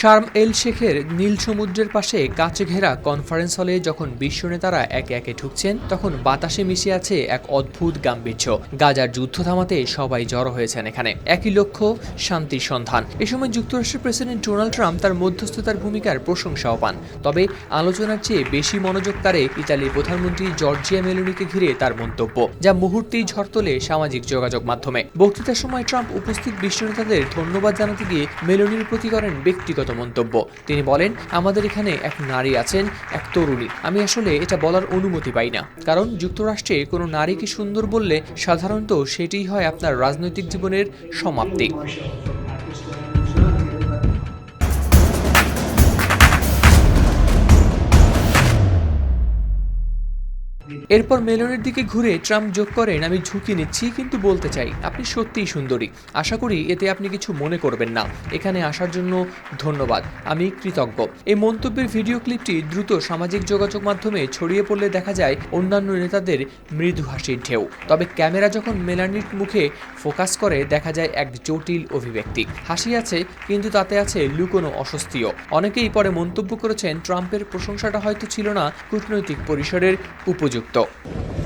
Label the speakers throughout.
Speaker 1: Sharm এল শেখের নীল সমুদ্রের পাশে কাছে ঘেরা কনফারেন্স হলে যখন বিশ্ব নেতারা একে একে ঢুকছেন, তখন বাতাসে মিশে আছে এক অদ্ভুত গাম্ভীর্য। গাজার যুদ্ধ থামাতে সবাই জড়ো হয়েছেন এখানে। একই লক্ষ্য, শান্তির সন্ধান। এ সময় যুক্তরাষ্ট্রের প্রেসিডেন্ট ডোনাল্ড ট্রাম্প তার মধ্যস্থতার ভূমিকার প্রশংসাও পান। তবে আলোচনার চেয়ে বেশি মনোযোগ কাড়ে ইতালির প্রধানমন্ত্রী জর্জিয়া মেলোনিকে ঘিরে তার মন্তব্য, যা মুহূর্তেই ঝড় তোলে সামাজিক যোগাযোগ মাধ্যমে। বক্তৃতার সময় ট্রাম্প উপস্থিত বিশ্ব নেতাদের ধন্যবাদ জানাতে গিয়ে মেলোনির প্রতি করেন ব্যক্তিগত মন্তব্য। তিনি বলেন, আমাদের এখানে এক নারী আছেন, এক তরুণী। আমি আসলে এটা বলার অনুমতি পাই না। কারণ যুক্তরাষ্ট্রে কোনো নারীকে সুন্দর বললে সাধারণত সেটি হয় আপনার রাজনৈতিক জীবনের সমাপ্তি। এরপর মেলনের দিকে ঘুরে ট্রাম্প যোগ করেন, আমি ঝুঁকি নিচ্ছি, কিন্তু বলতে চাই, আপনি সত্যিই সুন্দরী। আশা করি এতে আপনি কিছু মনে করবেন না। এখানে আসার জন্য ধন্যবাদ। আমি কৃতজ্ঞ। এই মন্তব্যের ভিডিও ক্লিপটি দ্রুত সামাজিক যোগাযোগ মাধ্যমে ছড়িয়ে পড়লে দেখা যায়, অন্যান্য নেতাদের মৃদু হাসির ঢেউ। তবে ক্যামেরা যখন মেলানির মুখে ফোকাস করে, দেখা যায় এক জটিল অভিব্যক্তি। হাসি আছে, কিন্তু তাতে আছে লুকোনো অস্বস্তিও। অনেকেই পরে মন্তব্য করেছেন, ট্রাম্পের প্রশংসাটা হয়তো ছিল না, কূটনৈতিক পরিসরের উপযুক্ত। ト。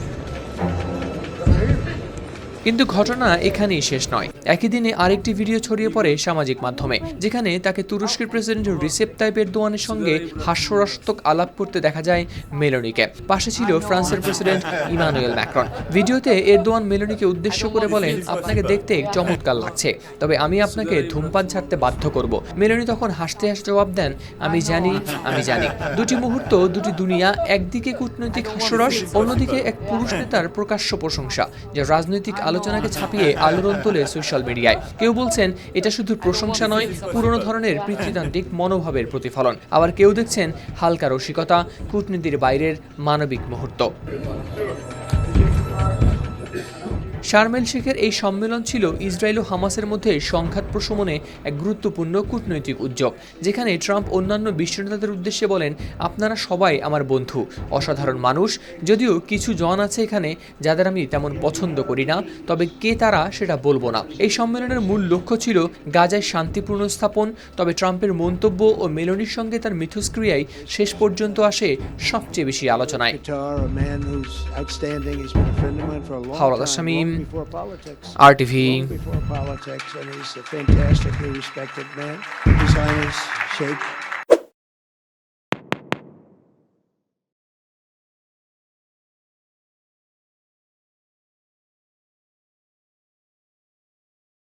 Speaker 1: কিন্তু ঘটনা এখানেই শেষ নয়। একই দিনে আরেকটি ভিডিও ছড়িয়ে পড়ে সামাজিক মাধ্যমে, যেখানে তাকে তুরস্কের প্রেসিডেন্ট রিসেপ তাইপ এরদোয়ানের সঙ্গে হাস্যরসাত্মক আলাপ করতে দেখা যায় মেলোনিকে। পাশে ছিল ফ্রান্সের প্রেসিডেন্ট ইমানুয়েল ম্যাক্রন। ভিডিওতে এরদোয়ান মেলোনিকে উদ্দেশ্য করে বলেন, আপনাকে দেখতে চমৎকার লাগছে, তবে আমি আপনাকে ধূমপান ছাড়তে বাধ্য করব। মেলোনি তখন হাসতে হাসতে জবাব দেন, আমি জানি আমি জানি। দুটি মুহূর্ত, দুটি দুনিয়া, একদিকে কূটনৈতিক হাস্যরস, অন্যদিকে এক পুরুষ নেতার প্রকাশ্য প্রশংসা, যা রাজনৈতিক আলোচনাকে ছাপিয়ে আলোড়ন তোলে সোশ্যাল মিডিয়ায়। কেউ বলছেন, এটা শুধু প্রশংসা নয়, পুরনো ধরনের পিতৃতান্ত্রিক মনোভাবের প্রতিফলন। আবার কেউ দেখছেন, হালকা রসিকতা, কূটনীতির বাইরের মানবিক মুহূর্ত। শারমেল শেখের এই সম্মেলন ছিল ইসরায়েল ও হামাসের মধ্যে সংঘাত প্রশমনে এক গুরুত্বপূর্ণ কূটনৈতিক উদ্যোগ যেখানে ট্রাম্প অন্যান্য বিশ্ব নেতাদের উদ্দেশ্যে বলেন আপনারা সবাই আমার বন্ধু অসাধারণ মানুষ। যদিও কিছু জন আছে এখানে যাদের আমি তেমন পছন্দ করি না তবে কে তারা সেটা বলব না। এই সম্মেলনের মূল লক্ষ্য ছিল গাজায় শান্তিপূর্ণ স্থাপন তবে ট্রাম্পের মন্তব্য ও মেলনির সঙ্গে তার মিথস্ক্রিয়ায় শেষ পর্যন্ত আসে সবচেয়ে বেশি আলোচনায়।
Speaker 2: Qatar, a before politics.
Speaker 1: RTV.
Speaker 2: Before politics, and he's a fantastically respected man. He's on his.